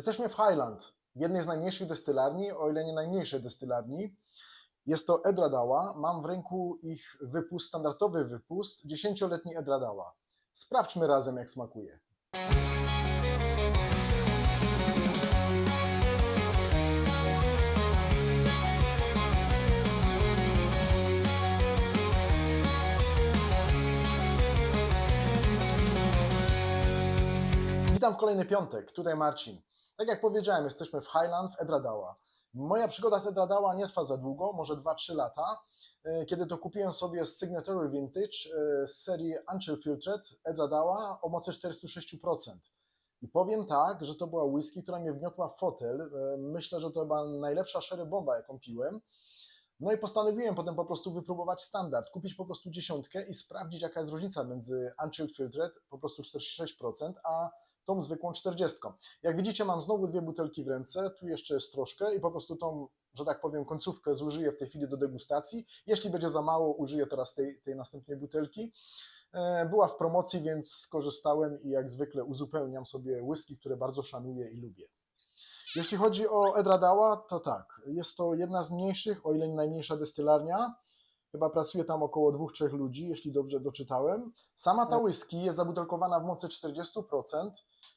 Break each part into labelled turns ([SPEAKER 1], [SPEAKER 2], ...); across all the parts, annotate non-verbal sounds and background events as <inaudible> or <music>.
[SPEAKER 1] Jesteśmy w Highland, jednej z najmniejszych destylarni, o ile nie najmniejszej destylarni. Jest to Edradała. Mam w ręku ich wypust, standardowy wypust, 10-letni Edradała. Sprawdźmy razem, jak smakuje. Witam w kolejny piątek, tutaj Marcin. Tak jak powiedziałem, jesteśmy w Highland w Edradała. Moja przygoda z Edradała nie trwa za długo, może 2-3 lata, e, kiedy to kupiłem sobie Signatory Vintage e, z serii Unfiltered Edradała o mocy 46%. I powiem tak, że to była whisky, która mnie wgniotła w fotel. E, Myślę, że to była najlepsza sherry bomba, jaką piłem. No i postanowiłem potem po prostu wypróbować standard, kupić po prostu dziesiątkę i sprawdzić, jaka jest różnica między Unchilled Filtered, po prostu 46%, a tą zwykłą 40. Jak widzicie, mam znowu dwie butelki w ręce, tu jeszcze jest troszkę i po prostu tą, że tak powiem, końcówkę zużyję w tej chwili do degustacji. Jeśli będzie za mało, użyję teraz tej, tej następnej butelki. E, Była w promocji, więc skorzystałem i jak zwykle uzupełniam sobie whisky, które bardzo szanuję i lubię. Jeśli chodzi o Edradała, to tak, jest to jedna z mniejszych, o ile nie najmniejsza destylarnia. Chyba pracuje tam około dwóch, trzech ludzi, jeśli dobrze doczytałem. Sama ta whisky jest zabutelkowana w mocy 40%.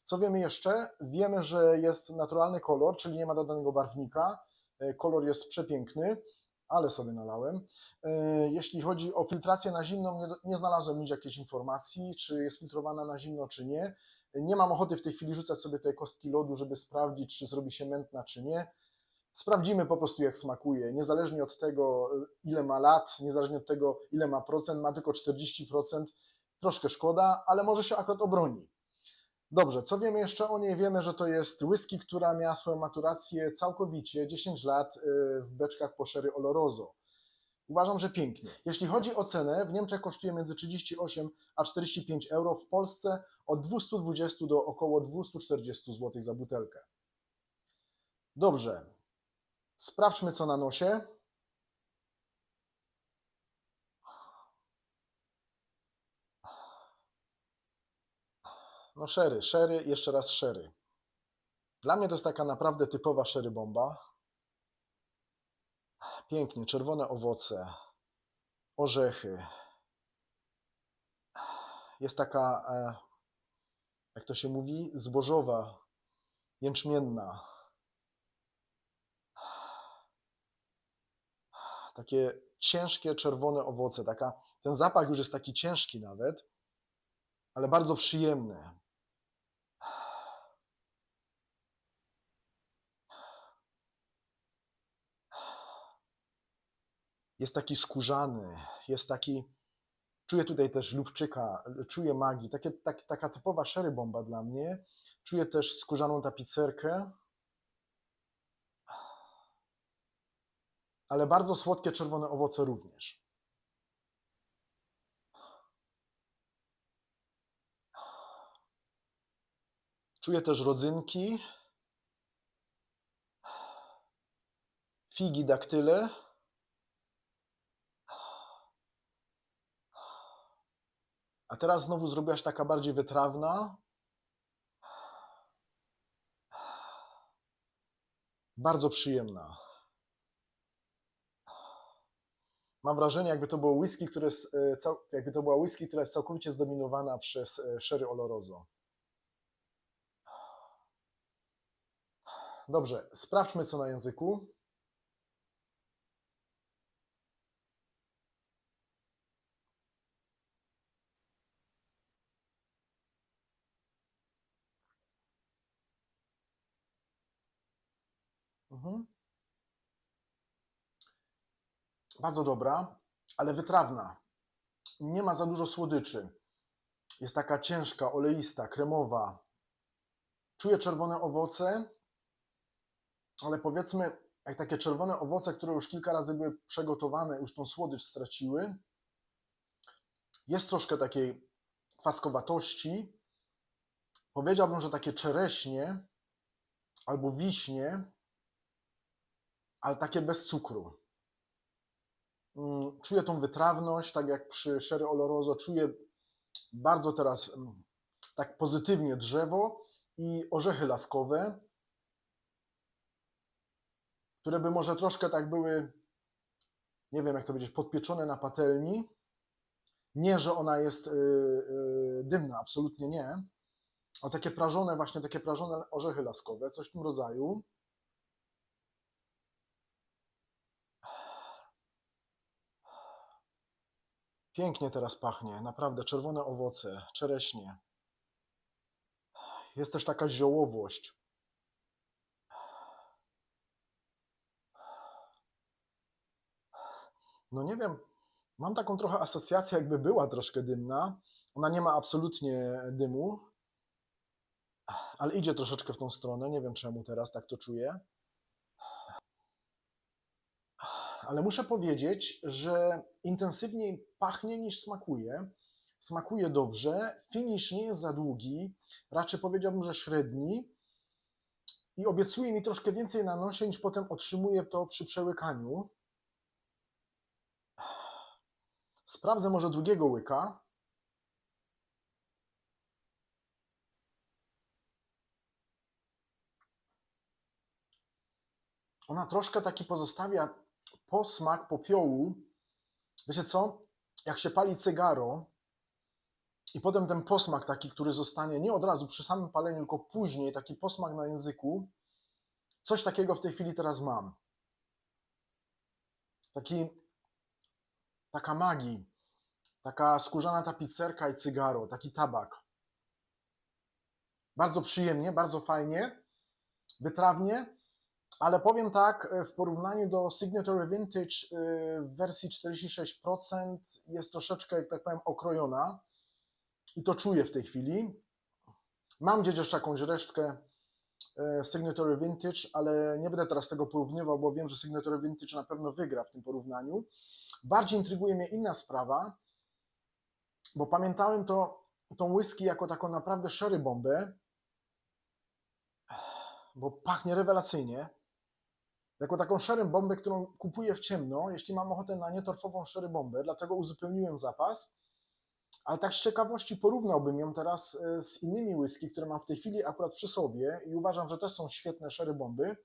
[SPEAKER 1] Co wiemy jeszcze? Wiemy, że jest naturalny kolor, czyli nie ma dodanego barwnika. E, Kolor jest przepiękny, ale sobie nalałem. E, Jeśli chodzi o filtrację na zimno, nie, nie znalazłem nigdzie jakiejś informacji, czy jest filtrowana na zimno, czy nie. Nie mam ochoty w tej chwili rzucać sobie tej kostki lodu, żeby sprawdzić, czy zrobi się mętna, czy nie. Sprawdzimy po prostu, jak smakuje. Niezależnie od tego, ile ma lat, niezależnie od tego, ile ma procent, ma tylko 40%. Troszkę szkoda, ale może się akurat obroni. Dobrze, co wiemy jeszcze o niej? Wiemy, że to jest whisky, która miała swoją maturację całkowicie 10 lat y, w beczkach po sherry Oloroso. Uważam, że pięknie. Jeśli chodzi o cenę, w Niemczech kosztuje między 38 a 45 euro, w Polsce od 220 do około 240 zł za butelkę. Dobrze, sprawdźmy co na nosie. No sherry, sherry, jeszcze raz sherry. Dla mnie to jest taka naprawdę typowa sherry bomba. Pięknie, czerwone owoce, orzechy. Jest taka, e, jak to się mówi, zbożowa, jęczmienna. Takie ciężkie, czerwone owoce. Taka, ten zapach już jest taki ciężki nawet, ale bardzo przyjemny. jest taki skórzany, jest taki. Czuję tutaj też lubczyka, czuję magii, takie, tak, taka typowa sherry bomba dla mnie. Czuję też skórzaną tapicerkę, ale bardzo słodkie czerwone owoce również. Czuję też rodzynki, figi, daktyle. A teraz znowu zrobiłaś taka bardziej wytrawna. Bardzo przyjemna. Mam wrażenie, jakby to było whisky, które jest, jakby to była whisky, która jest całkowicie zdominowana przez e, sherry Oloroso. Dobrze, sprawdźmy co na języku. Bardzo dobra, ale wytrawna. Nie ma za dużo słodyczy. Jest taka ciężka, oleista, kremowa. Czuję czerwone owoce, ale powiedzmy, jak takie czerwone owoce, które już kilka razy były przegotowane, już tą słodycz straciły. Jest troszkę takiej kwaskowatości. Powiedziałbym, że takie czereśnie albo wiśnie, ale takie bez cukru. Mm, Czuję tą wytrawność, tak jak przy Sherry Oloroso. Czuję bardzo teraz mm, tak pozytywnie drzewo i orzechy laskowe. które by może troszkę tak były, nie wiem jak to powiedzieć, podpieczone na patelni. Nie, że ona jest y, y, dymna, absolutnie nie. A takie prażone, właśnie takie prażone orzechy laskowe, coś w tym rodzaju. Pięknie teraz pachnie, naprawdę czerwone owoce, czereśnie. Jest też taka ziołowość. No nie wiem, mam taką trochę asocjację, jakby była troszkę dymna. Ona nie ma absolutnie dymu, ale idzie troszeczkę w tą stronę. Nie wiem czemu teraz tak to czuję. Ale muszę powiedzieć, że intensywniej pachnie niż smakuje. Smakuje dobrze. Finish nie jest za długi, raczej powiedziałbym, że średni. I obiecuje mi troszkę więcej na nosie niż potem otrzymuję to przy przełykaniu. Sprawdzę może drugiego łyka. Ona troszkę taki pozostawia posmak popiołu. Wiecie co? Jak się pali cygaro i potem ten posmak taki, który zostanie nie od razu przy samym paleniu, tylko później, taki posmak na języku, coś takiego w tej chwili teraz mam. Taki, taka magii, taka skórzana tapicerka i cygaro, taki tabak. Bardzo przyjemnie, bardzo fajnie, wytrawnie, ale powiem tak, e, w porównaniu do Signature Vintage e, w wersji 46% jest troszeczkę, jak tak powiem, okrojona i to czuję w tej chwili. Mam gdzieś jeszcze jakąś resztkę e, Signature Vintage, ale nie będę teraz tego porównywał, bo wiem, że Signature Vintage na pewno wygra w tym porównaniu. Bardziej intryguje mnie inna sprawa, bo pamiętałem to, tą whisky jako taką naprawdę sherry bombę, bo pachnie rewelacyjnie. Jako taką sherry bombę, którą kupuję w ciemno, jeśli mam ochotę na nietorfową sherry bombę, dlatego uzupełniłem zapas. Ale tak z ciekawości porównałbym ją teraz e, z innymi whisky, które mam w tej chwili akurat przy sobie i uważam, że też są świetne sherry bomby.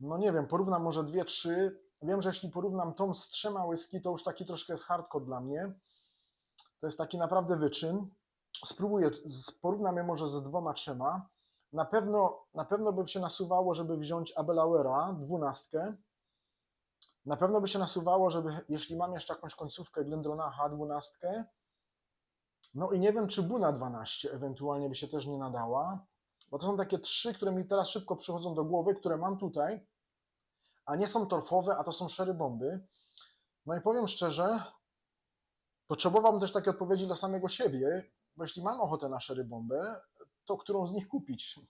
[SPEAKER 1] No nie wiem, porównam może dwie, trzy. Wiem, że jeśli porównam tą z trzema whisky, to już taki troszkę jest hardcore dla mnie. To jest taki naprawdę wyczyn. Spróbuję, porównam je może ze dwoma, trzema. Na pewno, na pewno by się nasuwało, żeby wziąć Abelauera, dwunastkę. Na pewno by się nasuwało, żeby, jeśli mam jeszcze jakąś końcówkę Glendronacha, dwunastkę. No i nie wiem, czy Buna 12 ewentualnie by się też nie nadała. Bo to są takie trzy, które mi teraz szybko przychodzą do głowy, które mam tutaj, a nie są torfowe, a to są sherry bomby. No i powiem szczerze, potrzebowałbym też takiej odpowiedzi dla samego siebie, bo jeśli mam ochotę na sherry bombę, to którą z nich kupić?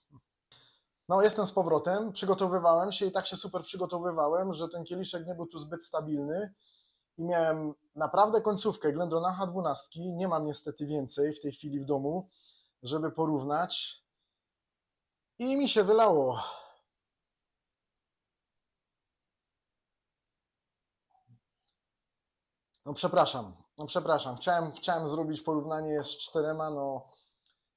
[SPEAKER 1] No, jestem z powrotem, przygotowywałem się i tak się super przygotowywałem, że ten kieliszek nie był tu zbyt stabilny i miałem naprawdę końcówkę Glendronacha 12. Nie mam niestety więcej w tej chwili w domu, żeby porównać. I mi się wylało. No przepraszam, no przepraszam. Chciałem, chciałem zrobić porównanie z czterema, no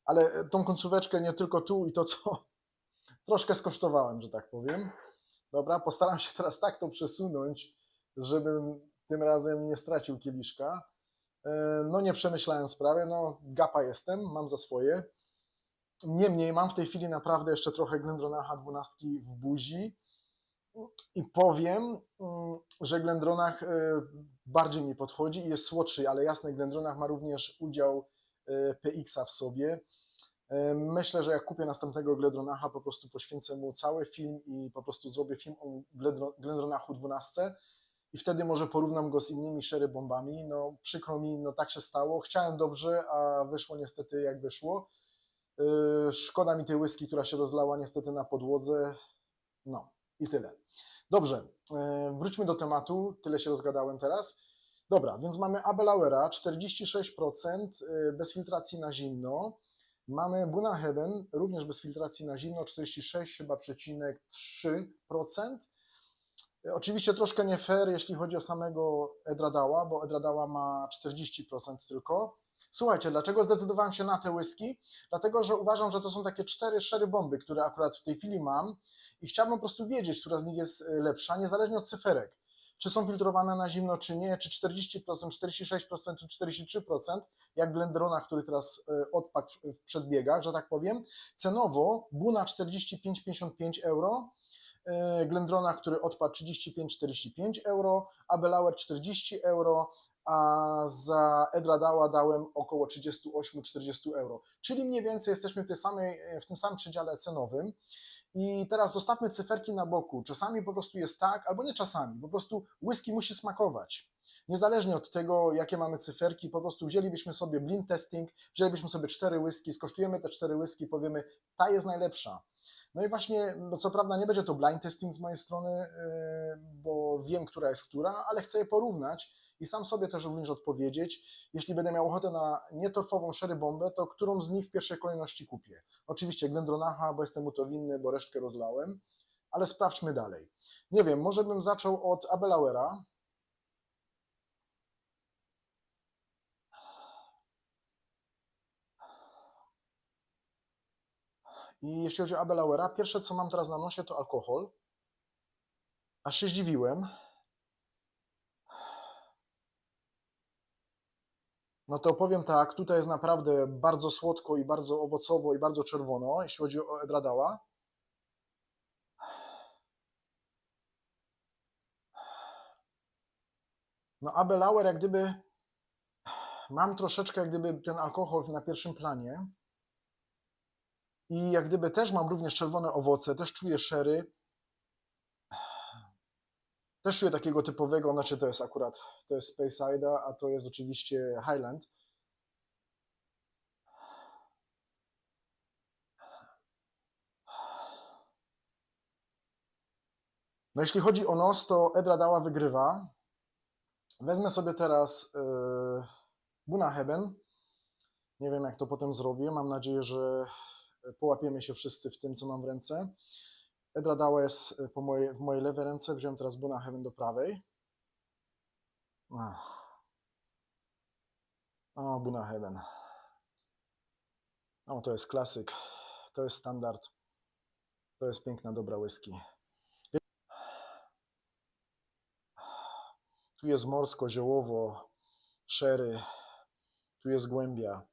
[SPEAKER 1] ale tą końcóweczkę nie tylko tu i to, co <laughs> troszkę skosztowałem, że tak powiem. Dobra, postaram się teraz tak to przesunąć, żebym tym razem nie stracił kieliszka. E, No nie przemyślałem sprawy, no gapa jestem, mam za swoje. Niemniej mam w tej chwili naprawdę jeszcze trochę Glendronacha 12 w buzi i powiem, mm, że Glendronach e, bardziej mi podchodzi i jest słodszy, ale jasne, Glendronach ma również udział e, PX-a w sobie. E, Myślę, że jak kupię następnego Glendronacha, po prostu poświęcę mu cały film i po prostu zrobię film o Glendronachu 12 i wtedy może porównam go z innymi sherry bombami. No przykro mi, no tak się stało. Chciałem dobrze, a wyszło niestety jak wyszło. Yy, Szkoda mi tej whisky, która się rozlała niestety na podłodze. No i tyle. Dobrze, yy, wróćmy do tematu. Tyle się rozgadałem teraz. Dobra, więc mamy Abelauera 46% yy, bez filtracji na zimno. Mamy Buna Heaven, również bez filtracji na zimno, 46 chyba przecinek 3%. Oczywiście troszkę nie fair, jeśli chodzi o samego Edradała, bo Edradała ma 40% tylko. Słuchajcie, dlaczego zdecydowałem się na te whisky? Dlatego, że uważam, że to są takie cztery szery bomby, które akurat w tej chwili mam i chciałbym po prostu wiedzieć, która z nich jest y, lepsza, niezależnie od cyferek. Czy są filtrowane na zimno, czy nie, czy 40%, 46%, czy 43%, jak Glendrona, który teraz y, odpadł w przedbiegach, że tak powiem. Cenowo Buna 45,55 euro, y, Glendrona, który odpadł 35,45 euro, Abelauer 40 euro, a za Edradała dałem około 38-40 euro. Czyli mniej więcej jesteśmy w, tej samej, w tym samym przedziale cenowym. I teraz zostawmy cyferki na boku. Czasami po prostu jest tak, albo nie czasami, po prostu whisky musi smakować. Niezależnie od tego, jakie mamy cyferki, po prostu wzięlibyśmy sobie blind testing, wzięlibyśmy sobie cztery whisky, skosztujemy te cztery whisky, powiemy, ta jest najlepsza. No i właśnie, no co prawda nie będzie to blind testing z mojej strony, yy, bo wiem, która jest która, ale chcę je porównać i sam sobie też również odpowiedzieć, jeśli będę miał ochotę na nietorfową sherry bombę, to którą z nich w pierwszej kolejności kupię. Oczywiście Glendronacha, bo jestem mu to winny, bo resztkę rozlałem, ale sprawdźmy dalej. Nie wiem, może bym zaczął od Abelauera. I jeśli chodzi o Abelauera, pierwsze co mam teraz na nosie to alkohol. Aż się zdziwiłem. No to powiem tak, tutaj jest naprawdę bardzo słodko i bardzo owocowo i bardzo czerwono, jeśli chodzi o Edradała. No Abelauer jak gdyby mam troszeczkę jak gdyby ten alkohol na pierwszym planie i jak gdyby też mam również czerwone owoce, też czuję sherry, też czuję takiego typowego, znaczy to jest akurat, to jest Speyside, a to jest oczywiście Highland. No jeśli chodzi o nos, to Edra Dała wygrywa. Wezmę sobie teraz yy, Buna Heben. Nie wiem, jak to potem zrobię. Mam nadzieję, że połapiemy się wszyscy w tym, co mam w ręce. Edra Dała jest po mojej, w mojej lewej ręce. Wziąłem teraz Buna Heaven do prawej. O, Buna Heaven. O, to jest klasyk. To jest standard. To jest piękna, dobra whisky. Tu jest morsko, ziołowo, szery. Tu jest głębia.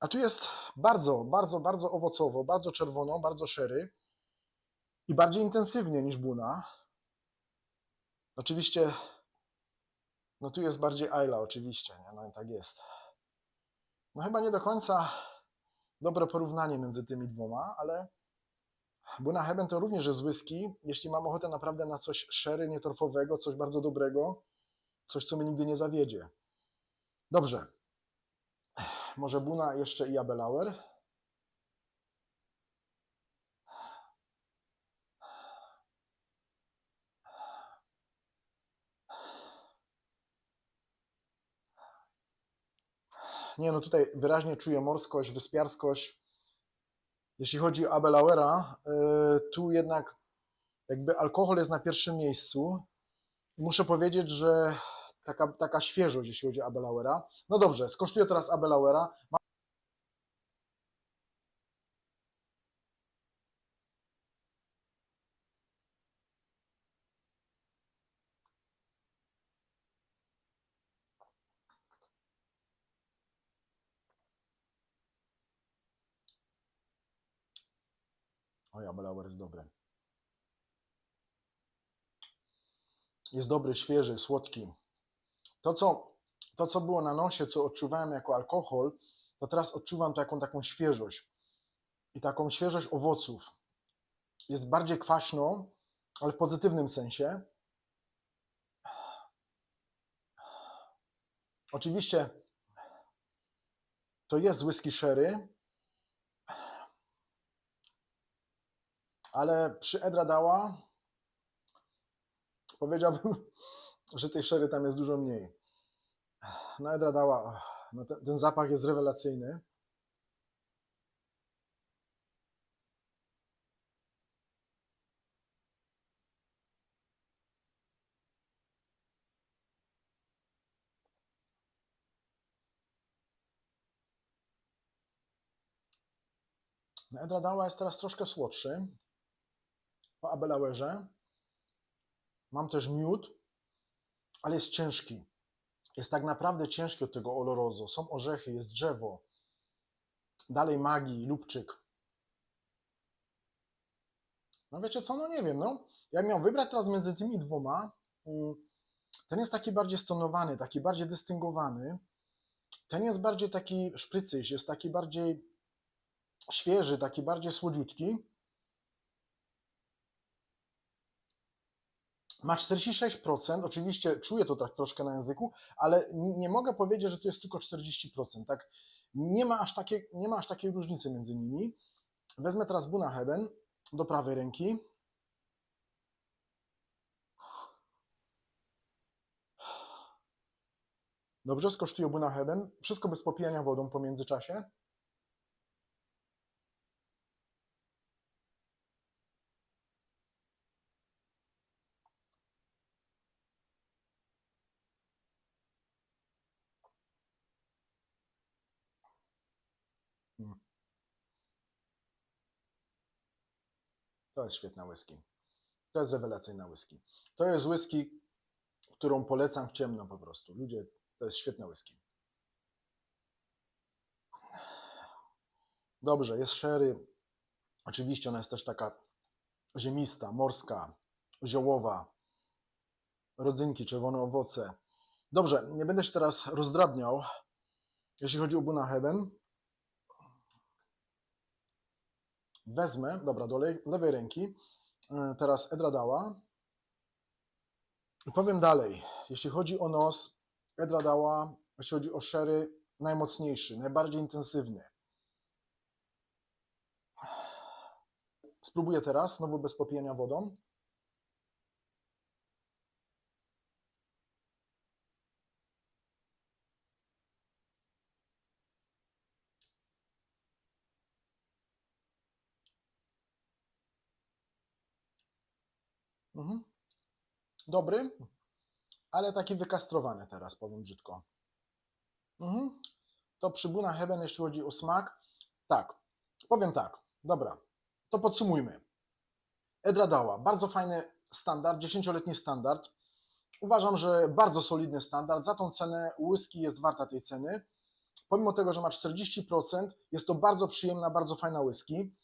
[SPEAKER 1] A tu jest bardzo, bardzo, bardzo owocowo, bardzo czerwono, bardzo szery i bardziej intensywnie niż Buna. Oczywiście, no tu jest bardziej Ayla, oczywiście, nie? no i tak jest. No chyba nie do końca dobre porównanie między tymi dwoma, ale Buna Heben to również jest whisky, jeśli mam ochotę naprawdę na coś szery, nietorfowego, coś bardzo dobrego, coś, co mnie nigdy nie zawiedzie. Dobrze, może Buna jeszcze i Abelauer. Nie, no tutaj wyraźnie czuję morskość, wyspiarskość. Jeśli chodzi o Abelauera, yy, tu jednak jakby alkohol jest na pierwszym miejscu. Muszę powiedzieć, że taka, taka świeżość, jeśli chodzi o Abelauera. No dobrze, skosztuję teraz Abelauera. Oj, Abelauer jest dobry. Jest dobry, świeży, słodki. To co, to, co było na nosie, co odczuwałem jako alkohol, to teraz odczuwam taką, taką świeżość i taką świeżość owoców. Jest bardziej kwaśno, ale w pozytywnym sensie. Oczywiście to jest whisky sherry, ale przy Edra Dała powiedziałbym, że tej sherry tam jest dużo mniej. No Edra dała, no ten, ten zapach jest rewelacyjny. No Edra dała jest teraz troszkę słodszy po Abelauerze. Mam też miód ale jest ciężki. Jest tak naprawdę ciężki od tego olorozo. Są orzechy, jest drzewo. Dalej magii, lubczyk. No wiecie co, no nie wiem, no. Jak miał wybrać teraz między tymi dwoma, mm, ten jest taki bardziej stonowany, taki bardziej dystyngowany. Ten jest bardziej taki szprycyś, jest taki bardziej świeży, taki bardziej słodziutki. Ma 46%, oczywiście czuję to tak troszkę na języku, ale nie mogę powiedzieć, że to jest tylko 40%. Tak? Nie, ma aż takie, nie ma aż takiej różnicy między nimi. Wezmę teraz Buna Heben do prawej ręki. Dobrze, skosztuję Buna Heben. Wszystko bez popijania wodą po międzyczasie. To jest świetna whisky. To jest rewelacyjna whisky. To jest whisky, którą polecam w ciemno po prostu. Ludzie, to jest świetna whisky. Dobrze, jest sherry. Oczywiście ona jest też taka ziemista, morska, ziołowa. Rodzynki, czerwone owoce. Dobrze, nie będę się teraz rozdrabniał, jeśli chodzi o Buna Heben. Wezmę, dobra, do le- lewej ręki, y, teraz Edradała. Powiem dalej, jeśli chodzi o nos, Edradała, jeśli chodzi o sherry, najmocniejszy, najbardziej intensywny. Spróbuję teraz, znowu bez popijania wodą. Mhm. Dobry, ale taki wykastrowany teraz, powiem brzydko. Mhm. To przy Buna Heben, jeśli chodzi o smak, tak, powiem tak, dobra, to podsumujmy. Edradała, bardzo fajny standard, 10-letni standard. Uważam, że bardzo solidny standard. Za tą cenę whisky jest warta tej ceny. Pomimo tego, że ma 40%, jest to bardzo przyjemna, bardzo fajna whisky.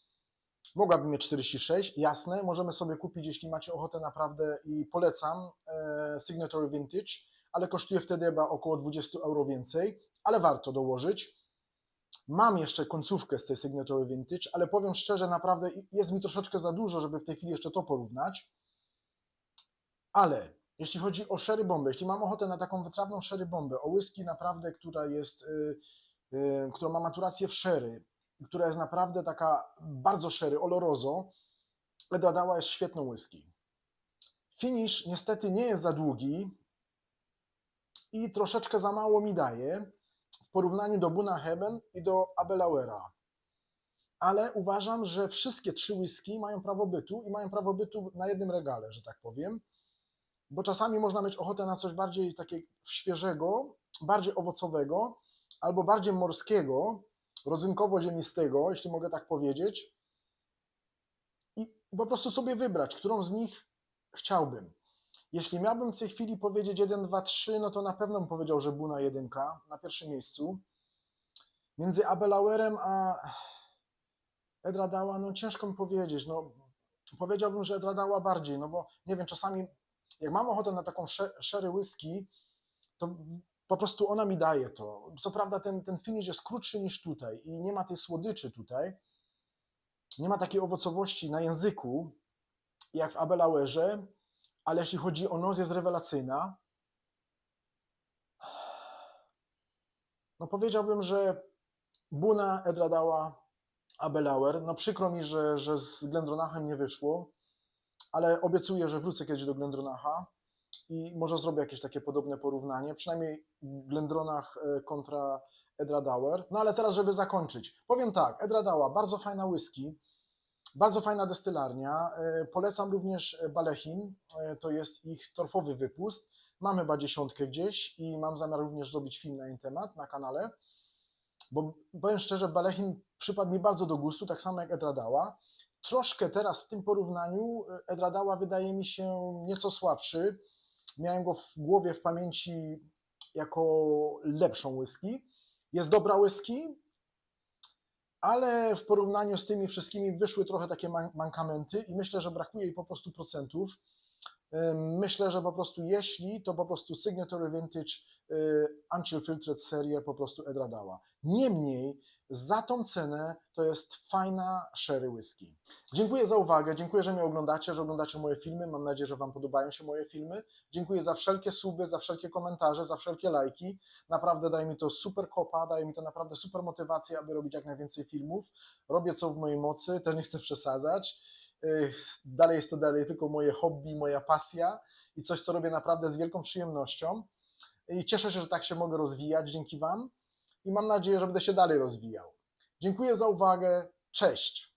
[SPEAKER 1] Mogłaby mieć 46, jasne, możemy sobie kupić, jeśli macie ochotę naprawdę i polecam e, Signatory Vintage, ale kosztuje wtedy chyba około 20 euro więcej, ale warto dołożyć. Mam jeszcze końcówkę z tej Signatory Vintage, ale powiem szczerze, naprawdę jest mi troszeczkę za dużo, żeby w tej chwili jeszcze to porównać. Ale jeśli chodzi o sherry bombę, jeśli mam ochotę na taką wytrawną sherry bombę, o whisky naprawdę, która jest, y, y, która ma maturację w sherry, która jest naprawdę taka bardzo sherry, olorozo, Edradała jest świetną whisky. Finish niestety nie jest za długi i troszeczkę za mało mi daje w porównaniu do Buna Heben i do Abelauera. Ale uważam, że wszystkie trzy whisky mają prawo bytu i mają prawo bytu na jednym regale, że tak powiem. Bo czasami można mieć ochotę na coś bardziej takiego świeżego, bardziej owocowego, albo bardziej morskiego, rodzynkowo-ziemistego, jeśli mogę tak powiedzieć. I po prostu sobie wybrać, którą z nich chciałbym. Jeśli miałbym w tej chwili powiedzieć 1, 2, 3, no to na pewno bym powiedział, że Buna jedynka na pierwszym miejscu. Między Abelauerem a Edradała, no ciężko mi powiedzieć. No, powiedziałbym, że Edradała bardziej, no bo nie wiem, czasami jak mam ochotę na taką sze- sherry whisky, to po prostu ona mi daje to. Co prawda ten, ten finish jest krótszy niż tutaj i nie ma tej słodyczy tutaj, nie ma takiej owocowości na języku, jak w Abelauerze, ale jeśli chodzi o nos, jest rewelacyjna. No powiedziałbym, że Buna, Edradała, Abelauer. No przykro mi, że, że z Glendronachem nie wyszło, ale obiecuję, że wrócę kiedyś do Glendronacha i może zrobię jakieś takie podobne porównanie, przynajmniej Glendronach e, kontra Edradauer. No ale teraz, żeby zakończyć, powiem tak, Edradała, bardzo fajna whisky, bardzo fajna destylarnia. E, Polecam również Balechin, e, to jest ich torfowy wypust. Mam chyba dziesiątkę gdzieś i mam zamiar również zrobić film na ten temat na kanale. bo powiem szczerze, Balechin przypadł mi bardzo do gustu, tak samo jak Edradała. Troszkę teraz w tym porównaniu Edradała wydaje mi się nieco słabszy. Miałem go w głowie, w pamięci jako lepszą whisky. Jest dobra whisky, ale w porównaniu z tymi wszystkimi wyszły trochę takie man- mankamenty i myślę, że brakuje jej po prostu procentów. Myślę, że po prostu jeśli, to po prostu Signatory Vintage y, Unchill Filtered serię po prostu Edra dała. Niemniej za tą cenę to jest fajna sherry whisky. Dziękuję za uwagę, dziękuję, że mnie oglądacie, że oglądacie moje filmy. Mam nadzieję, że Wam podobają się moje filmy. Dziękuję za wszelkie suby, za wszelkie komentarze, za wszelkie lajki. Naprawdę daje mi to super kopa, daje mi to naprawdę super motywację, aby robić jak najwięcej filmów. Robię co w mojej mocy, też nie chcę przesadzać. Dalej jest to dalej tylko moje hobby, moja pasja i coś, co robię naprawdę z wielką przyjemnością. I cieszę się, że tak się mogę rozwijać dzięki Wam i mam nadzieję, że będę się dalej rozwijał. Dziękuję za uwagę. Cześć.